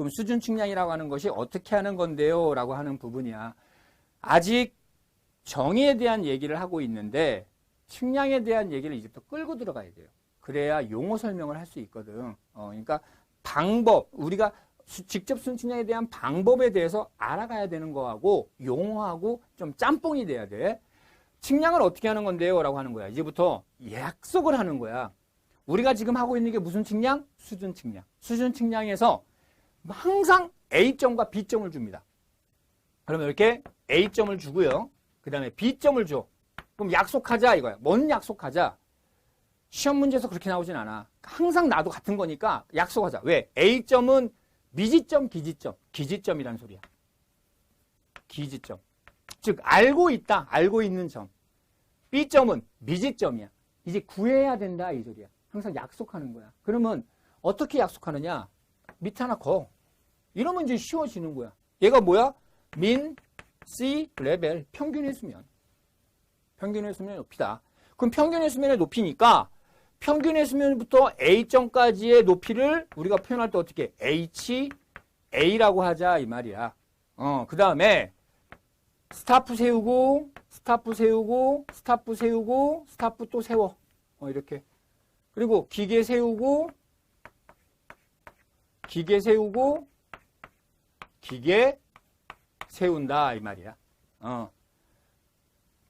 그럼 수준 측량이라고 하는 것이 어떻게 하는 건데요? 라고 하는 부분이야. 아직 정의에 대한 얘기를 하고 있는데 측량에 대한 얘기를 이제부터 끌고 들어가야 돼요. 그래야 용어 설명을 할 수 있거든. 어, 그러니까 방법, 우리가 수- 직접 수준 측량에 대한 방법에 대해서 알아가야 되는 거하고 용어하고 좀 짬뽕이 돼야 돼. 측량을 어떻게 하는 건데요? 라고 하는 거야. 이제부터 약속을 하는 거야. 우리가 지금 하고 있는 게 무슨 측량? 수준 측량. 수준 측량에서 항상 A점과 B점을 줍니다. 그러면 이렇게 A점을 주고요. 그 다음에 B점을 줘. 그럼 약속하자 이거야. 뭔 약속하자? 시험 문제에서 그렇게 나오진 않아. 항상 나도 같은 거니까 약속하자. 왜? A점은 미지점, 기지점. 기지점이란 소리야. 기지점. 즉 알고 있다. 알고 있는 점. B점은 미지점이야. 이제 구해야 된다 이 소리야. 항상 약속하는 거야. 그러면 어떻게 약속하느냐? 밑에 하나 거. 이러면 이제 쉬워지는 거야. 얘가 뭐야? 민, C, 레벨. 평균의 수면. 평균의 수면의 높이다. 그럼 평균의 수면의 높이니까 평균의 수면부터 A점까지의 높이를 우리가 표현할 때 어떻게 H, A라고 하자 이 말이야. 어, 그 다음에 스타프 세우고 스타프 세우고 스타프 세우고 스타프 또 세워. 어, 이렇게. 그리고 기계 세우고 기계 세우고 기계 세운다 이 말이야. 어.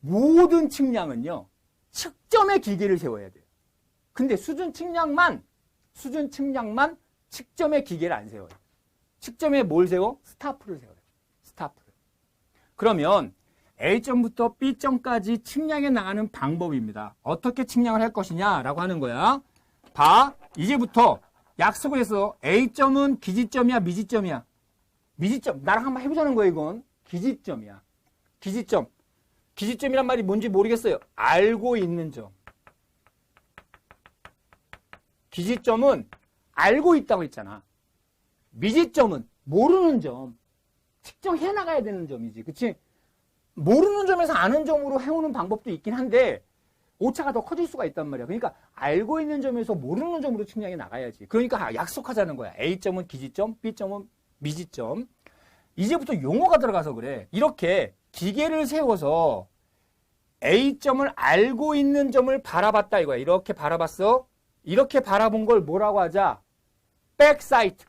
모든 측량은요. 측점의 기계를 세워야 돼요. 근데 수준 측량만 수준 측량만 측점의 기계를 안 세워요. 측점에 뭘 세워? 스타프를 세워요. 스타프를. 그러면 A점부터 B점까지 측량해 나가는 방법입니다. 어떻게 측량을 할 것이냐라고 하는 거야. 봐. 이제부터 약속을 해서 A점은 기지점이야, 미지점이야. 미지점. 나랑 한번 해보자는 거야, 이건. 기지점이야. 기지점. 기지점이란 말이 뭔지 모르겠어요. 알고 있는 점. 기지점은 알고 있다고 했잖아. 미지점은 모르는 점. 측정해 나가야 되는 점이지. 그치? 모르는 점에서 아는 점으로 해오는 방법도 있긴 한데 오차가 더 커질 수가 있단 말이야. 그러니까 알고 있는 점에서 모르는 점으로 측량해 나가야지. 그러니까 약속하자는 거야. A점은 기지점, B점은 미지점. 이제부터 용어가 들어가서 그래. 이렇게 기계를 세워서 A점을 알고 있는 점을 바라봤다 이거야. 이렇게 바라봤어. 이렇게 바라본 걸 뭐라고 하자? 백사이트.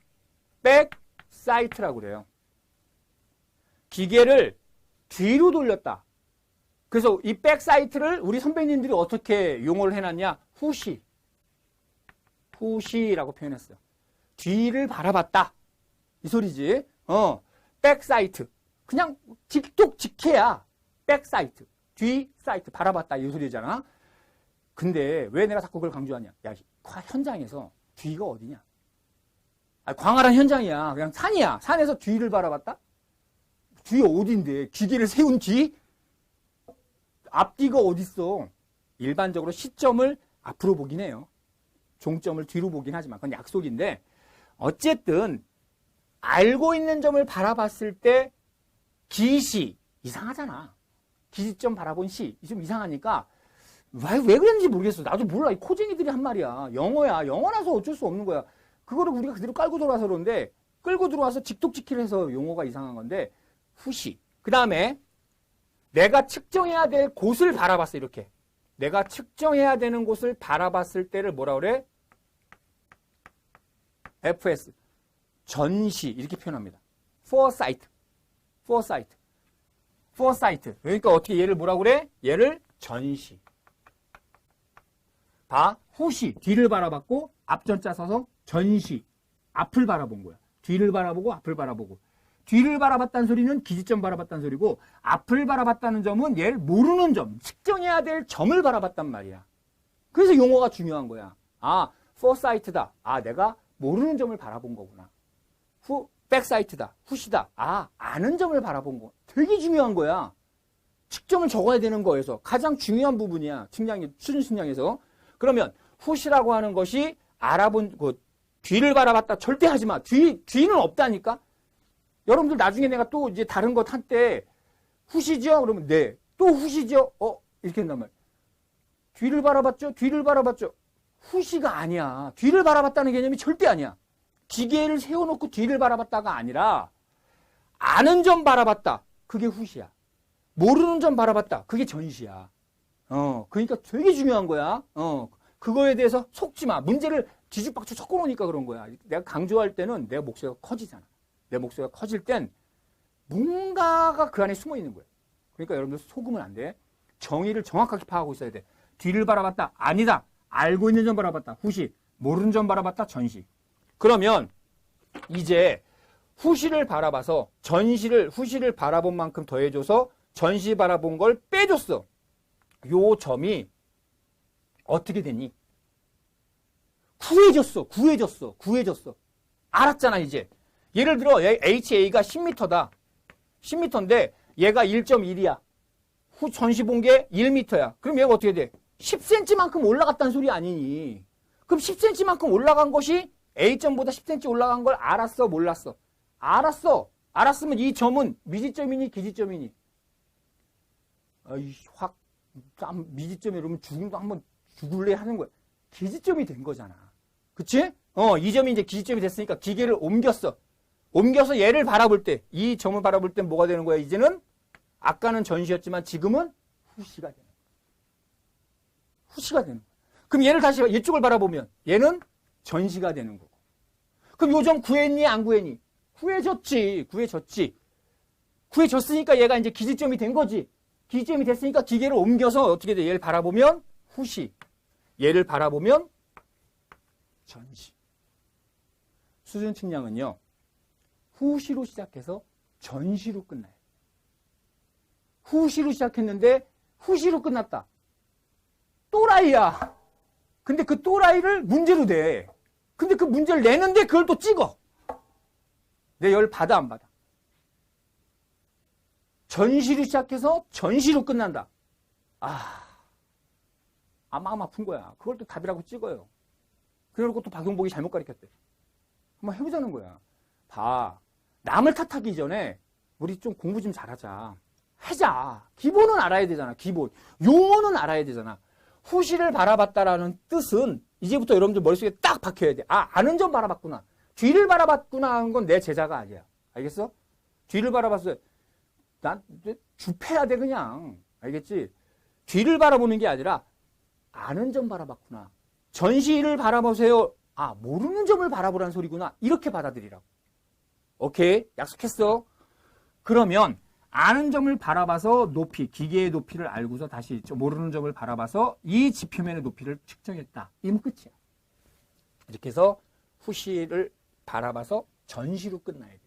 백사이트라고 그래요. 기계를 뒤로 돌렸다. 그래서 이 백사이트를 우리 선배님들이 어떻게 용어를 해놨냐? 후시. 후시라고 표현했어요. 뒤를 바라봤다. 이 소리지. 어, 백사이트. 그냥 직독 직해야 백사이트. 뒤 사이트 바라봤다 이 소리잖아. 근데 왜 내가 자꾸 그걸 강조하냐? 야, 현장에서 뒤가 어디냐? 아, 광활한 현장이야. 그냥 산이야. 산에서 뒤를 바라봤다? 뒤 어딘데? 기계를 세운 뒤? 앞뒤가 어딨어? 일반적으로 시점을 앞으로 보긴 해요. 종점을 뒤로 보긴 하지만 그건 약속인데 어쨌든 알고 있는 점을 바라봤을 때 기시 이상하잖아. 기시점 바라본 시 좀 이상하니까 왜, 왜 그랬는지 모르겠어. 나도 몰라. 이 코쟁이들이 한 말이야. 영어야. 영어라서 어쩔 수 없는 거야. 그거를 우리가 그대로 깔고 들어와서 그러는데 끌고 들어와서 직독직키를 해서 용어가 이상한 건데 후시. 그 다음에 내가 측정해야 될 곳을 바라봤어. 이렇게. 내가 측정해야 되는 곳을 바라봤을 때를 뭐라 그래? FS. 전시. 이렇게 표현합니다. foresight. foresight. foresight. 그러니까 어떻게 얘를 뭐라 그래? 얘를 전시. 봐. 후시. 뒤를 바라봤고 앞전자 써서 전시. 앞을 바라본 거야. 뒤를 바라보고 앞을 바라보고. 뒤를 바라봤다는 소리는 기지점 바라봤다는 소리고 앞을 바라봤다는 점은 얘를 모르는 점, 측정해야 될 점을 바라봤단 말이야. 그래서 용어가 중요한 거야. 아, foresight다. 아, 내가 모르는 점을 바라본 거구나. 후, backsight다. 후시다. 아, 아는 점을 바라본 거. 되게 중요한 거야. 측정을 적어야 되는 거에서 가장 중요한 부분이야. 측량이, 수준 측량에서. 그러면 후시라고 하는 것이 알아본, 그, 뒤를 바라봤다. 절대 하지 마. 뒤, 뒤는 없다니까? 여러분들 나중에 내가 또 이제 다른 것 할 때 후시죠? 그러면 네. 또 후시죠? 어? 이렇게 한단 말이야. 뒤를 바라봤죠? 뒤를 바라봤죠? 후시가 아니야. 뒤를 바라봤다는 개념이 절대 아니야. 기계를 세워놓고 뒤를 바라봤다가 아니라 아는 점 바라봤다. 그게 후시야. 모르는 점 바라봤다. 그게 전시야. 어, 그러니까 되게 중요한 거야. 어, 그거에 대해서 속지 마. 문제를 뒤죽박죽 섞어놓으니까 그런 거야. 내가 강조할 때는 내 목소리가 커지잖아. 내 목소리가 커질 땐 뭔가가 그 안에 숨어 있는 거야. 그러니까 여러분들 속으면 안 돼. 정의를 정확하게 파악하고 있어야 돼. 뒤를 바라봤다. 아니다. 알고 있는 점 바라봤다. 후시. 모르는 점 바라봤다. 전시. 그러면 이제 후시를 바라봐서 전시를 후시를 바라본 만큼 더해줘서 전시 바라본 걸 빼줬어. 요 점이 어떻게 됐니? 구해졌어. 구해졌어. 구해졌어. 알았잖아 이제. 예를 들어 얘 HA가 10m다. 10m인데 얘가 1.1이야. 후 전시 본 게 1m야. 그럼 얘가 어떻게 돼? 10cm만큼 올라갔다는 소리 아니니. 그럼 10cm만큼 올라간 것이 A점보다 10cm 올라간 걸 알았어, 몰랐어? 알았어. 알았으면 이 점은 미지점이니 기지점이니? 아이 확 땀, 미지점이 이러면 죽음도 한번 죽을래 하는 거야. 기지점이 된 거잖아. 그치? 어, 이 점이 이제 기지점이 됐으니까 기계를 옮겼어. 옮겨서 얘를 바라볼 때, 이 점을 바라볼 때 뭐가 되는 거야? 이제는 아까는 전시였지만 지금은 후시가 되는 거야. 후시가 되는 거야. 그럼 얘를 다시 이쪽을 바라보면 얘는 전시가 되는 거고. 그럼 요점 구했니? 안 구했니? 구해졌지. 구해졌지. 구해졌으니까 얘가 이제 기지점이 된 거지. 기지점이 됐으니까 기계를 옮겨서 어떻게 돼? 얘를 바라보면 후시. 얘를 바라보면 전시. 수준 측량은요. 후시로 시작해서 전시로 끝나요. 후시로 시작했는데 후시로 끝났다. 또라이야. 근데 그 또라이를 문제로 내. 근데 그 문제를 내는데 그걸 또 찍어. 내 열 받아 안 받아? 전시로 시작해서 전시로 끝난다. 아, 아 마음 아픈 거야. 그걸 또 답이라고 찍어요. 그래놓고 또 박용복이 잘못 가르쳤대. 한번 해보자는 거야. 봐. 남을 탓하기 전에 우리 좀 공부 좀 잘하자. 하자. 기본은 알아야 되잖아. 기본. 용어는 알아야 되잖아. 후시를 바라봤다라는 뜻은 이제부터 여러분들 머릿속에 딱 박혀야 돼. 아, 아는 점 바라봤구나. 뒤를 바라봤구나 하는 건 내 제자가 아니야. 알겠어? 뒤를 바라봤어. 난 주패야 돼 그냥. 알겠지? 뒤를 바라보는 게 아니라 아는 점 바라봤구나. 전시를 바라보세요. 아, 모르는 점을 바라보라는 소리구나. 이렇게 받아들이라고. 오케이? 약속했어. 그러면 아는 점을 바라봐서 높이, 기계의 높이를 알고서 다시 모르는 점을 바라봐서 이 지표면의 높이를 측정했다. 이면 끝이야. 이렇게 해서 후시를 바라봐서 전시로 끝나야 돼.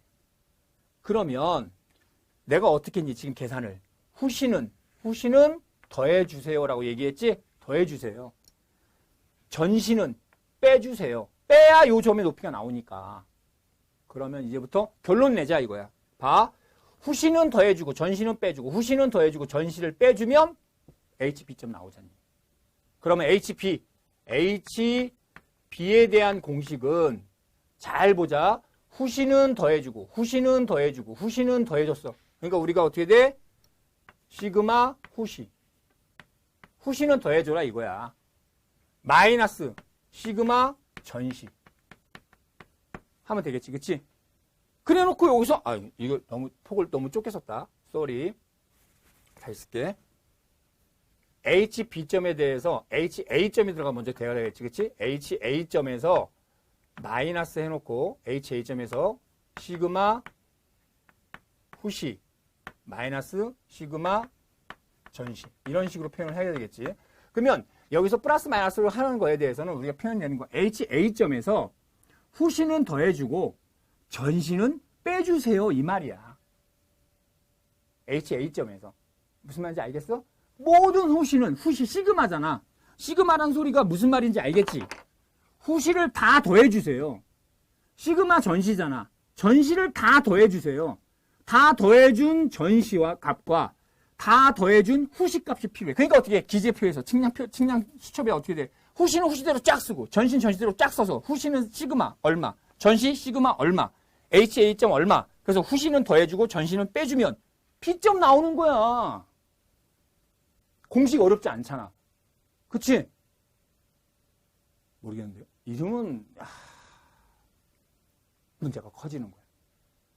그러면 내가 어떻게 했니? 지금 계산을. 후시는, 후시는 더해주세요라고 얘기했지? 더해주세요. 전시는 빼주세요. 빼야 요 점의 높이가 나오니까. 그러면 이제부터 결론 내자 이거야. 봐. 후시는 더해주고 전시는 빼주고 후시는 더해주고 전시를 빼주면 HB점 나오잖니. 그러면 HP, HB에 대한 공식은 잘 보자. 후시는 더해주고 후시는 더해주고 후시는 더해줬어. 그러니까 우리가 어떻게 돼? 시그마 후시. 후시는 더해줘라 이거야. 마이너스 시그마 전시. 하면 되겠지, 그치? 그래 놓고 여기서, 아, 이거 너무, 폭을 너무 좁게 썼다. 쏘리. 다시 쓸게. HB점에 대해서 HA점이 들어가 먼저 돼야 되겠지, 그치? HA점에서 마이너스 해놓고 HA점에서 시그마 후시 마이너스 시그마 전시 이런 식으로 표현을 해야 되겠지. 그러면 여기서 플러스 마이너스를 하는 거에 대해서는 우리가 표현되는 거 HA점에서 후시는 더해주고 전시는 빼주세요 이 말이야. HA점에서 무슨 말인지 알겠어? 모든 후시는 후시 시그마잖아. 시그마란 소리가 무슨 말인지 알겠지? 후시를 다 더해주세요. 시그마 전시잖아. 전시를 다 더해주세요. 다 더해준 전시와 값과 다 더해준 후시 값이 필요해. 그러니까 어떻게 해? 기재표에서 측량표, 측량 수첩에 어떻게 돼? 후시는 후시대로 쫙 쓰고, 전시는 전시대로 쫙 써서, 후시는 시그마 얼마, 전시 시그마 얼마, HA 점 얼마. 그래서 후시는 더해주고 전시는 빼주면 P점 나오는 거야. 공식 어렵지 않잖아. 그치? 모르겠는데요. 이름은, 아... 문제가 커지는 거야.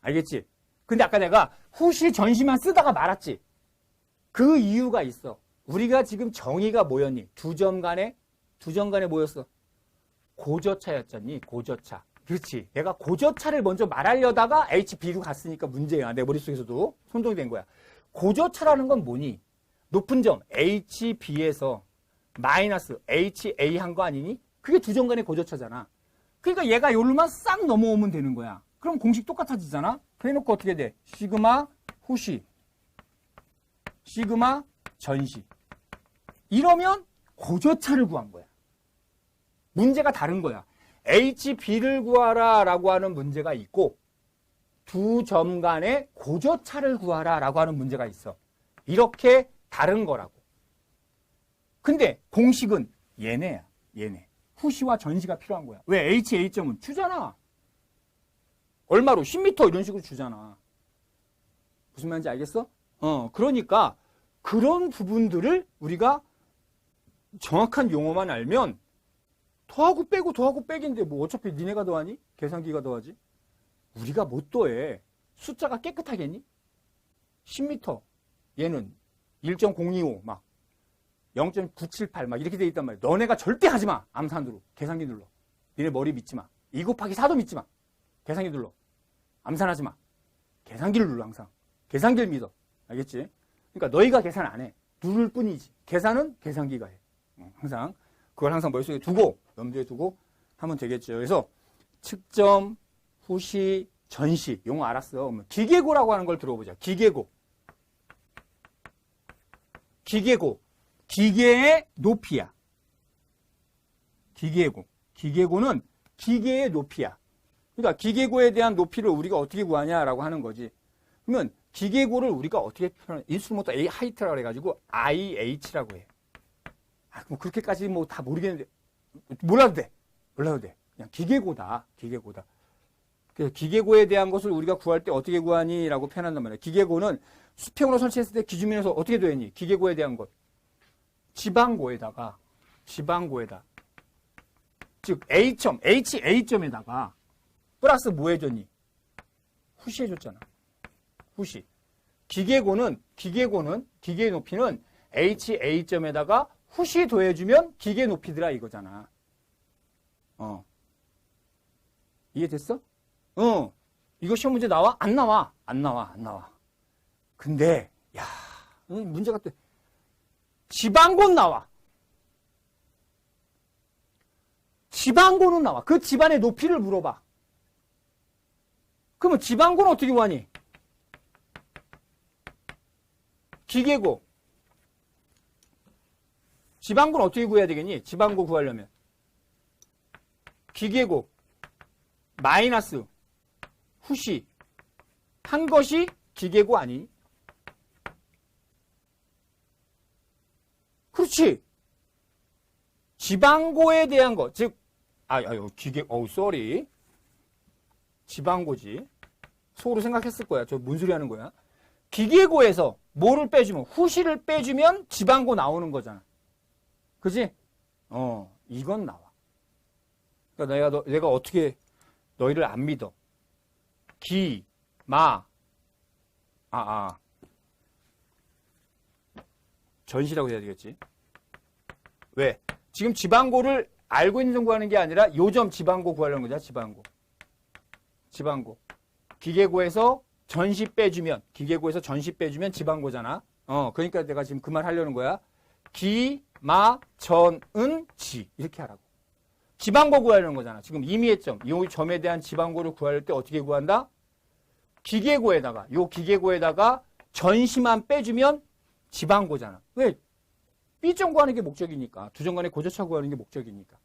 알겠지? 근데 아까 내가 후시 전시만 쓰다가 말았지. 그 이유가 있어. 우리가 지금 정의가 뭐였니? 두 점 간에 두 점 간에 뭐였어? 고저차였잖니. 고저차. 그렇지. 내가 고저차를 먼저 말하려다가 HB로 갔으니까 문제야. 내 머릿속에서도 손동이 된 거야. 고저차라는 건 뭐니? 높은 점 HB에서 마이너스 HA 한 거 아니니? 그게 두 점 간의 고저차잖아. 그러니까 얘가 요로만 싹 넘어오면 되는 거야. 그럼 공식 똑같아지잖아? 그래놓고 어떻게 돼? 시그마 후시, 시그마 전시. 이러면 고저차를 구한 거야. 문제가 다른 거야. HB를 구하라 라고 하는 문제가 있고 두 점 간의 고저차를 구하라 라고 하는 문제가 있어. 이렇게 다른 거라고. 근데 공식은 얘네야. 얘네. 후시와 전시가 필요한 거야. 왜? HA점은 주잖아. 얼마로? 10m 이런 식으로 주잖아. 무슨 말인지 알겠어? 어, 그러니까 그런 부분들을 우리가 정확한 용어만 알면 더하고 빼고 더하고 빼기인데 뭐 어차피 니네가 더하니? 계산기가 더하지? 우리가 못 더해. 숫자가 깨끗하겠니? 10m. 얘는 1.025 막 0.978 막 이렇게 돼 있단 말이야. 너네가 절대 하지 마. 암산으로. 계산기 눌러. 니네 머리 믿지 마. 2 곱하기 4도 믿지 마. 계산기 눌러. 암산하지 마. 계산기를 눌러 항상. 계산기를 믿어. 알겠지? 그러니까 너희가 계산 안 해. 누를 뿐이지. 계산은 계산기가 해. 어, 항상 그걸 항상 머릿속에 두고 염두에 두고 하면 되겠죠. 그래서 측점, 후시, 전시 용어 알았어. 기계고라고 하는 걸 들어보자. 기계고. 기계고. 기계의 높이야. 기계고. 기계고는 기계의 높이야. 그러니까 기계고에 대한 높이를 우리가 어떻게 구하냐라고 하는 거지. 그러면 기계고를 우리가 어떻게 표현, 인스트루먼트 A 하이트라고 해가지고 IH라고 해. 아, 뭐 그렇게까지 뭐 다 모르겠는데 몰라도 돼. 몰라도 돼. 그냥 기계고다. 기계고다. 그래서 기계고에 대한 것을 우리가 구할 때 어떻게 구하니 라고 표현한단 말이야. 기계고는 수평으로 설치했을 때 기준면에서 어떻게 되니? 기계고에 대한 것. 지방고에다가 지방고에다 즉 A점, HA점에다가 플러스 뭐 해줬니? 후시 해줬잖아. 후시. 기계고는 기계고는 기계 높이는 HA점에다가 후시 더해주면 기계 높이더라 이거잖아. 어. 이해됐어? 어. 이거 시험 문제 나와? 안 나와. 안 나와. 안 나와. 근데 야, 음, 문제가 또 지방고 나와. 지방고는 나와. 그 집안의 높이를 물어봐. 그러면 지방고는 어떻게 구하니? 기계고. 지방고는 어떻게 구해야 되겠니? 지방고 구하려면. 기계고. 마이너스. 후시. 한 것이 기계고 아니니? 그렇지. 지방고에 대한 것, 즉, 아, 아유, 기계, 어우, 쏘리. 지방고지. 속으로 생각했을 거야. 저 뭔 소리 하는 거야? 기계고에서 뭐를 빼주면, 후시를 빼주면 지방고 나오는 거잖아. 그지? 어, 이건 나와. 그러니까 내가, 너, 내가 어떻게 너희를 안 믿어. 기, 마, 아, 아. 전시라고 해야 되겠지. 왜? 지금 지방고를 알고 있는 점 구하는 게 아니라 요점 지방고 구하려는 거잖아, 지방고. 지방고. 기계고에서 전시 빼주면, 기계고에서 전시 빼주면 지방고잖아. 어, 그러니까 내가 지금 그 말 하려는 거야. 기, 마, 전, 은, 지. 이렇게 하라고. 지방고 구하려는 거잖아. 지금 임의의 점, 이 점에 대한 지방고를 구할 때 어떻게 구한다? 기계고에다가, 요 기계고에다가 전시만 빼주면 지방고잖아. 왜? B점 구하는 게 목적이니까. 두 점 간의 고저차 구하는 게 목적이니까.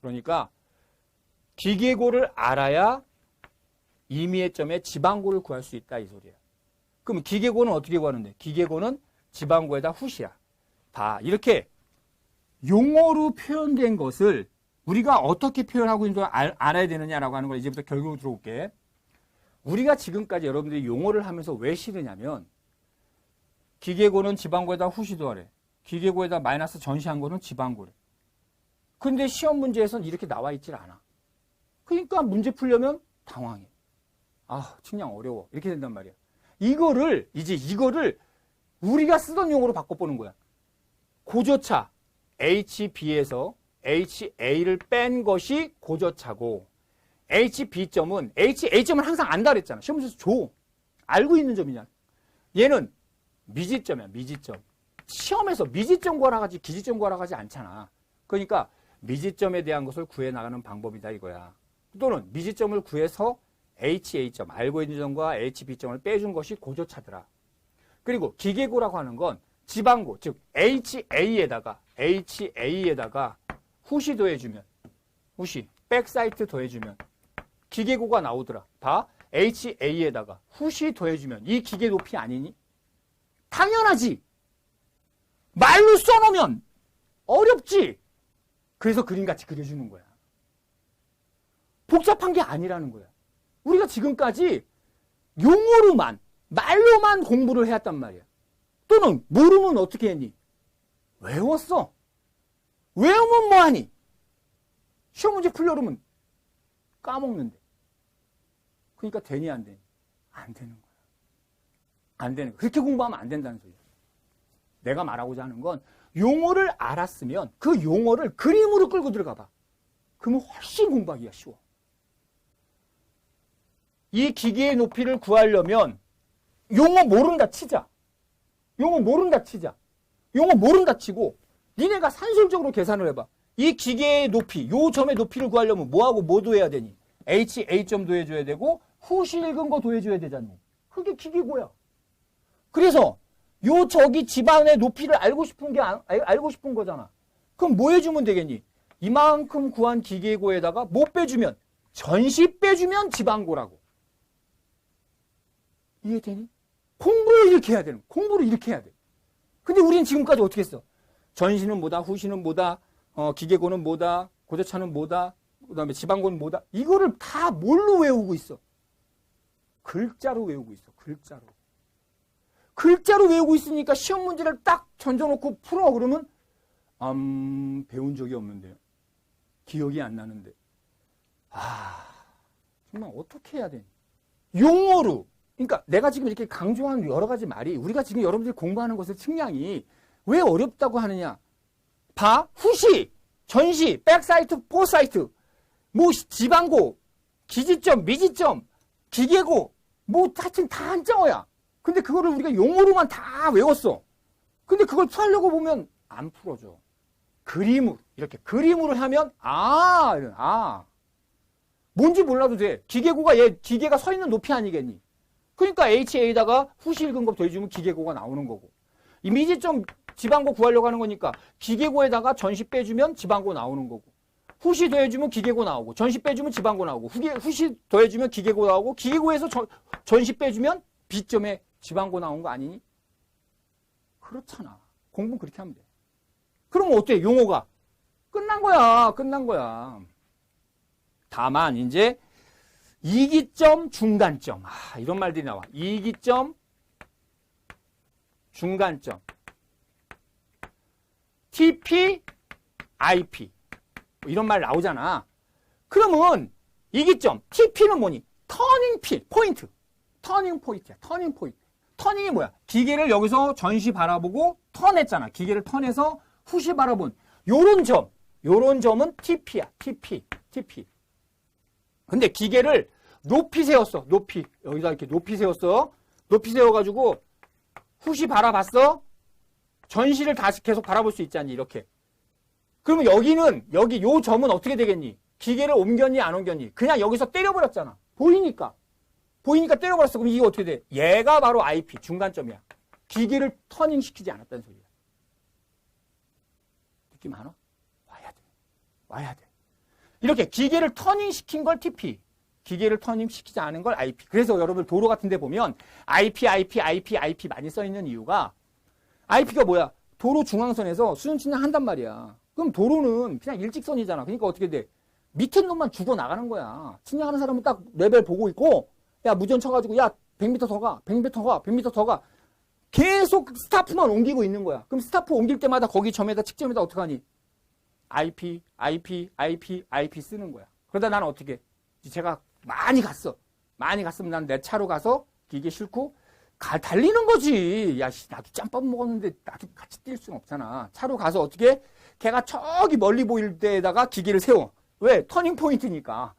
그러니까 기계고를 알아야 임의의 점에 지방고를 구할 수 있다 이 소리야. 그럼 기계고는 어떻게 구하는데? 기계고는 지방고에다 후시야. 다 이렇게 용어로 표현된 것을 우리가 어떻게 표현하고 있는 걸 알, 알아야 되느냐라고 하는 걸 이제부터 결국으로 들어올게. 우리가 지금까지 여러분들이 용어를 하면서 왜 싫으냐면 기계고는 지방고에다 후시도 하래. 기계고에다 마이너스 전시한 거는 지방고래. 근데 시험 문제에서는 이렇게 나와 있질 않아. 그러니까 문제 풀려면 당황해. 아, 측량 어려워. 이렇게 된단 말이야. 이거를, 이제 이거를 우리가 쓰던 용어로 바꿔보는 거야. 고저차 HB에서 HA를 뺀 것이 고저차고 HB점은 HA점은 항상 안다 그랬잖아. 시험 문제에서 줘. 알고 있는 점이냐. 얘는 미지점이야. 미지점. 시험에서 미지점 구하라가지 기지점 구하라가지 않잖아. 그러니까 미지점에 대한 것을 구해 나가는 방법이다 이거야. 또는 미지점을 구해서 HA점, 알고 있는 점과 HB점을 빼준 것이 고조차더라. 그리고 기계고라고 하는 건 지방고, 즉 HA에다가 HA에다가 후시 더해주면 후시, 백사이트 더해주면 기계고가 나오더라. 봐. HA에다가 후시 더해주면 이 기계 높이 아니니? 당연하지. 말로 써놓으면 어렵지. 그래서 그림같이 그려주는 거야. 복잡한 게 아니라는 거야. 우리가 지금까지 용어로만, 말로만 공부를 해왔단 말이야. 또는 모르면 어떻게 했니? 외웠어. 외우면 뭐하니? 시험 문제 풀려면 까먹는데. 그러니까 되니 안 되니? 안 되는 거야. 안 되는 거야. 그렇게 공부하면 안 된다는 소리야. 내가 말하고자 하는 건 용어를 알았으면 그 용어를 그림으로 끌고 들어가 봐. 그러면 훨씬 공부하기가 쉬워. 이 기계의 높이를 구하려면 용어 모른다 치자. 용어 모른다 치자. 용어 모른다 치고 니네가 산술적으로 계산을 해봐. 이 기계의 높이, 요 점의 높이를 구하려면 뭐하고 뭐 도해야 되니? HA 점 도해줘야 되고 후시 읽은 거 도해줘야 되잖니. 그게 기계고야. 그래서 요 저기 집안의 높이를 알고 싶은 게 알- 알고 싶은 거잖아. 그럼 뭐 해주면 되겠니? 이만큼 구한 기계고에다가 뭐 빼주면 전시 빼주면 지방고라고. 이해되니? 공부를 이렇게 해야 되는. 공부를 이렇게 해야 돼. 근데 우리는 지금까지 어떻게 했어? 전시는 뭐다, 후시는 뭐다, 어, 기계고는 뭐다, 고저차는 뭐다, 그 다음에 지방고는 뭐다. 이거를 다 뭘로 외우고 있어? 글자로 외우고 있어. 글자로. 글자로 외우고 있으니까 시험 문제를 딱 던져놓고 풀어 그러면 음, 배운 적이 없는데요. 기억이 안 나는데. 아, 정말 어떻게 해야 되니? 용어로. 그러니까 내가 지금 이렇게 강조한 여러 가지 말이 우리가 지금 여러분들이 공부하는 것의 측량이 왜 어렵다고 하느냐? 봐, 후시, 전시, 백사이트, 포사이트, 뭐 지방고, 기지점, 미지점, 기계고, 뭐 하여튼 다 한자어야. 근데 그거를 우리가 용어로만 다 외웠어. 근데 그걸 풀려고 보면 안 풀어져. 그림으로 이렇게 그림으로 하면 아, 아. 뭔지 몰라도 돼. 기계고가 얘 기계가 서 있는 높이 아니겠니? 그러니까 HA에다가 후시 읽은 거 더해주면 기계고가 나오는 거고. 이 미지점 지방고 구하려고 하는 거니까 기계고에다가 전시 빼주면 지방고 나오는 거고. 후시 더해주면 기계고 나오고 전시 빼주면 지방고 나오고 후기, 후시 더해주면 기계고 나오고 기계고에서 전, 전시 빼주면 B점에 지방고 나온 거 아니니? 그렇잖아. 공부는 그렇게 하면 돼. 그럼 어때? 용어가 끝난 거야. 끝난 거야. 다만 이제 이기점, 중간점. 아, 이런 말들이 나와. 이기점, 중간점. TP, IP. 뭐 이런 말 나오잖아. 그러면 이기점, TP는 뭐니? 터닝 필, 포인트. 터닝 포인트야. 터닝 포인트. 터닝이 뭐야? 기계를 여기서 전시 바라보고 턴했잖아. 기계를 턴해서 후시 바라본 요런 점. 요런 점은 TP야. TP. TP. 근데 기계를 높이 세웠어. 높이. 여기다 이렇게 높이 세웠어. 높이 세워가지고 후시 바라봤어. 전시를 다시 계속 바라볼 수 있잖니. 이렇게. 그러면 여기는 여기 요 점은 어떻게 되겠니? 기계를 옮겼니 안 옮겼니? 그냥 여기서 때려버렸잖아. 보이니까. 보이니까 때려버렸어. 그럼 이게 어떻게 돼? 얘가 바로 IP 중간점이야. 기계를 터닝 시키지 않았다는 소리야. 느낌 안 와? 와야 돼. 와야 돼. 이렇게 기계를 터닝 시킨 걸 TP. 기계를 터닝 시키지 않은 걸 IP. 그래서 여러분 도로 같은 데 보면 IP, IP, IP, IP 많이 써 있는 이유가 IP가 뭐야? 도로 중앙선에서 수준 측량 한단 말이야. 그럼 도로는 그냥 일직선이잖아. 그러니까 어떻게 돼? 밑에 놈만 죽어 나가는 거야. 측량하는 사람은 딱 레벨 보고 있고, 야, 무전 쳐가지고, 야, 100m 더 가, 100m 더 가, 100m 더 가. 계속 스타프만 옮기고 있는 거야. 그럼 스타프 옮길 때마다 거기 점에다, 측점에다 어떡하니? IP, IP, IP, IP 쓰는 거야. 그러다 나는 어떻게, 해? 제가 많이 갔어. 많이 갔으면 난 내 차로 가서 기계 싣고 가, 달리는 거지. 야, 씨, 나도 짬밥 먹었는데 나도 같이 뛸 수는 없잖아. 차로 가서 어떻게 걔가 저기 멀리 보일 때에다가 기계를 세워. 왜? 터닝 포인트니까.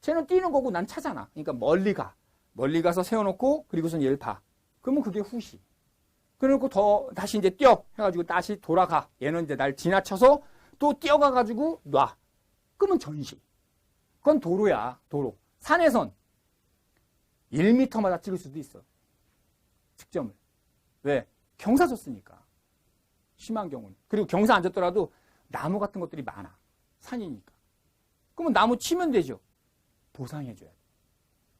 쟤는 뛰는 거고 난 차잖아. 그러니까 멀리 가. 멀리 가서 세워놓고 그리고선 얘를 봐. 그러면 그게 후시. 그래놓고 더 다시 이제 뛰어 해가지고 다시 돌아가. 얘는 이제 날 지나쳐서 또 뛰어가가지고 놔. 그러면 전시. 그건 도로야. 도로. 산에선 1m마다 찍을 수도 있어. 측정을. 왜? 경사 줬으니까. 심한 경우는. 그리고 경사 안 줬더라도 나무 같은 것들이 많아. 산이니까. 그러면 나무 치면 되죠. 보상해줘야 돼.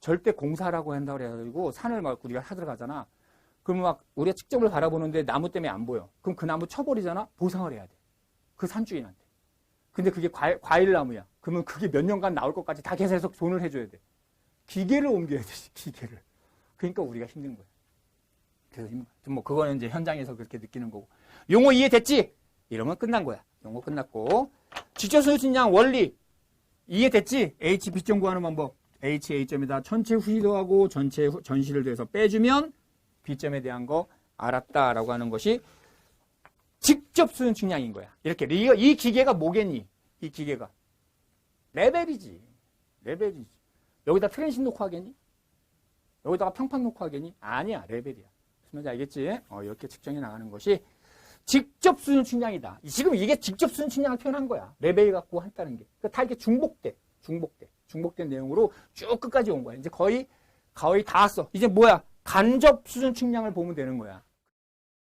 절대 공사라고 한다고 그래가지고 산을 막 우리가 하러 가잖아. 그러면 막 우리가 측정을 바라보는데 나무 때문에 안 보여. 그럼 그 나무 쳐버리잖아? 보상을 해야 돼. 그 산주인한테. 근데 그게 과일, 과일 나무야. 그러면 그게 몇 년간 나올 것까지 다 계속 돈을 해줘야 돼. 기계를 옮겨야 돼, 기계를. 그러니까 우리가 힘든 거야. 그래서 힘- 뭐 그거는 이제 현장에서 그렇게 느끼는 거고. 용어 이해됐지? 이러면 끝난 거야. 용어 끝났고. 직접순수진양 원리 이해됐지? H B점 구하는 방법. H A점에다 전체 후시도 하고 전체 후- 전시를 대해서 빼주면 B점에 대한 거 알았다라고 하는 것이 직접 수능 측량인 거야. 이렇게 이, 이 기계가 뭐겠니? 이 기계가 레벨이지. 레벨이지. 여기다 트랜신 놓고 하겠니? 여기다가 평판 놓고 하겠니? 아니야. 레벨이야. 말인지 알겠지? 어, 이렇게 측정해 나가는 것이 직접 수준 측량이다. 지금 이게 직접 수준 측량을 표현한 거야. 레벨 갖고 했다는 게. 그러니까 다 이렇게 중복돼. 중복돼. 중복된 내용으로 쭉 끝까지 온 거야. 이제 거의, 거의 다 왔어. 이제 뭐야? 간접 수준 측량을 보면 되는 거야.